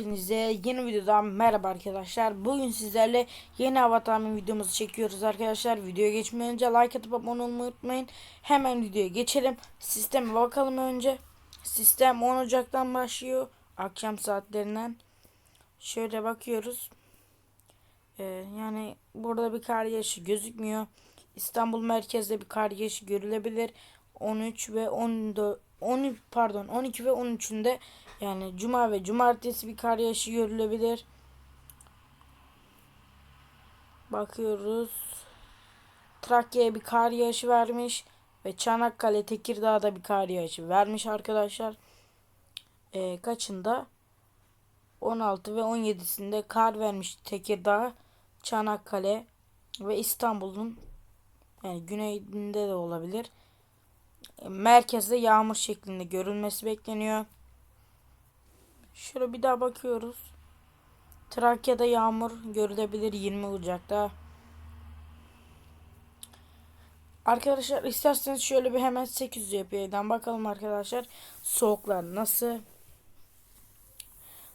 Hepinize yeni videodan merhaba arkadaşlar. Bugün sizlerle yeni avatarın videomuzu çekiyoruz arkadaşlar. Videoya geçmeden önce like atıp abone olmayı unutmayın. Hemen videoya geçelim. Sisteme bakalım önce. Sistem 10 Ocak'tan başlıyor. Akşam saatlerinden. Şöyle bakıyoruz. Ee, yani burada bir kar yağışı gözükmüyor. İstanbul merkezde bir kar yağışı görülebilir. 13 ve 14 10 pardon 12 ve 13'ünde yani cuma ve cumartesi bir kar yağışı görülebilir. Bakıyoruz. Trakya'ya bir kar yağışı vermiş ve Çanakkale Tekirdağ'da bir kar yağışı vermiş arkadaşlar. Ee, kaçında? 16 ve 17'sinde kar vermiş Tekirdağ, Çanakkale ve İstanbul'un yani güneyinde de olabilir. Merkezde yağmur şeklinde görülmesi bekleniyor. Şöyle bir daha bakıyoruz. Trakya'da yağmur görülebilir 20 Ocak'ta. Arkadaşlar isterseniz şöyle bir hemen 800 yapıdan bakalım arkadaşlar. Soğuklar nasıl?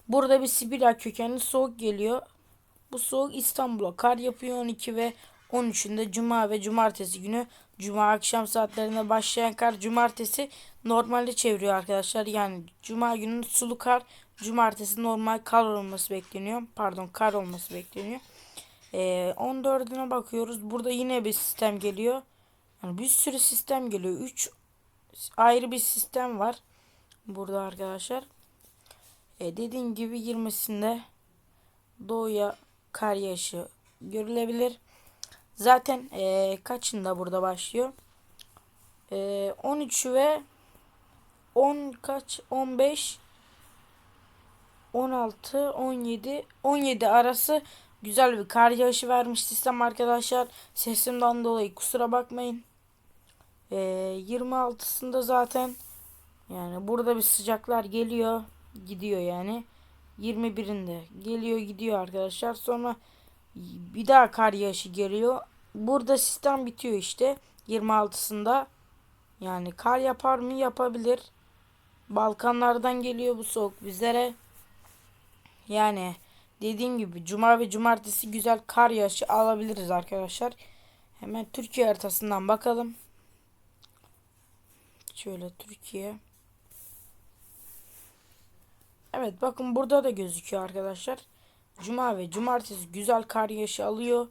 Burada bir Sibirya kökenli soğuk geliyor. Bu soğuk İstanbul'a kar yapıyor 12 ve 13'ünde Cuma ve Cumartesi günü Cuma akşam saatlerinde başlayan kar Cumartesi normalde çeviriyor arkadaşlar. Yani Cuma günü sulu kar Cumartesi normal kar olması bekleniyor. Pardon kar olması bekleniyor. Ee, 14'üne bakıyoruz. Burada yine bir sistem geliyor. Yani bir sürü sistem geliyor. 3 ayrı bir sistem var. Burada arkadaşlar. E, dediğim gibi 20'sinde doğuya kar yağışı görülebilir. Zaten e, kaçında burada başlıyor? E, 13 ve 10 kaç? 15 16 17 17 arası güzel bir kar yağışı vermiş sistem arkadaşlar. Sesimden dolayı kusura bakmayın. E, 26'sında zaten yani burada bir sıcaklar geliyor gidiyor yani. 21'inde geliyor gidiyor arkadaşlar. Sonra bir daha kar yağışı geliyor. Burada sistem bitiyor işte. 26'sında. Yani kar yapar mı? Yapabilir. Balkanlardan geliyor bu soğuk bizlere. Yani dediğim gibi cuma ve cumartesi güzel kar yağışı alabiliriz arkadaşlar. Hemen Türkiye haritasından bakalım. Şöyle Türkiye. Evet bakın burada da gözüküyor arkadaşlar. Cuma ve cumartesi güzel kar yağışı alıyor.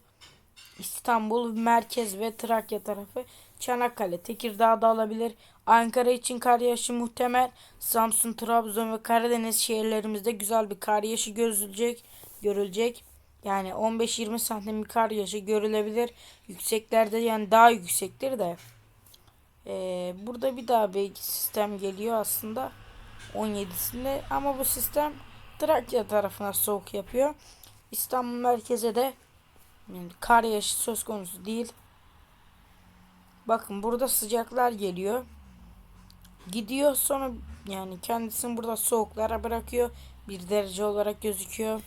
İstanbul merkez ve Trakya tarafı Çanakkale, Tekirdağ'da alabilir. Ankara için kar yağışı muhtemel. Samsun, Trabzon ve Karadeniz şehirlerimizde güzel bir kar yağışı görülecek. görülecek. Yani 15-20 santim bir kar yağışı görülebilir. Yükseklerde yani daha yüksektir de. Ee, burada bir daha bir sistem geliyor aslında. 17'sinde ama bu sistem Trakya tarafına soğuk yapıyor. İstanbul merkeze de yani kar yağışı söz konusu değil. Bakın burada sıcaklar geliyor. Gidiyor sonra yani kendisini burada soğuklara bırakıyor. Bir derece olarak gözüküyor.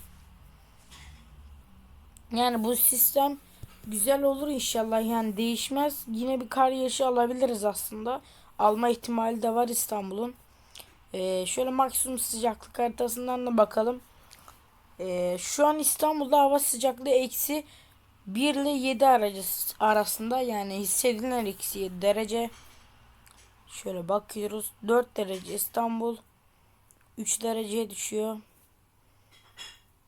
Yani bu sistem güzel olur inşallah. Yani değişmez. Yine bir kar yağışı alabiliriz aslında. Alma ihtimali de var İstanbul'un. Ee, şöyle maksimum sıcaklık haritasından da bakalım. Ee, şu an İstanbul'da hava sıcaklığı eksi 1 ile 7 arasında yani hissedilen eksi 7 derece. Şöyle bakıyoruz. 4 derece İstanbul. 3 dereceye düşüyor.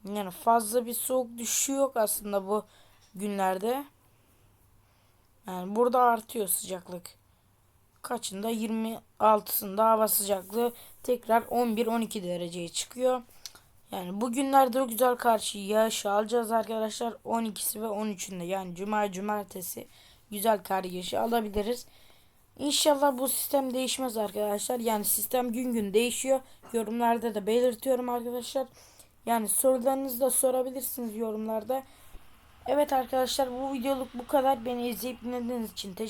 Yani fazla bir soğuk düşüşü yok aslında bu günlerde. Yani burada artıyor sıcaklık. Kaçında 26'sında hava sıcaklığı tekrar 11-12 dereceye çıkıyor. Yani bugünlerde o güzel karşı yağış alacağız arkadaşlar. 12'si ve 13'ünde yani cuma cumartesi güzel kar yağışı alabiliriz. İnşallah bu sistem değişmez arkadaşlar. Yani sistem gün gün değişiyor. Yorumlarda da belirtiyorum arkadaşlar. Yani sorularınızı da sorabilirsiniz yorumlarda. Evet arkadaşlar bu videoluk bu kadar. Beni izleyip dinlediğiniz için teşekkür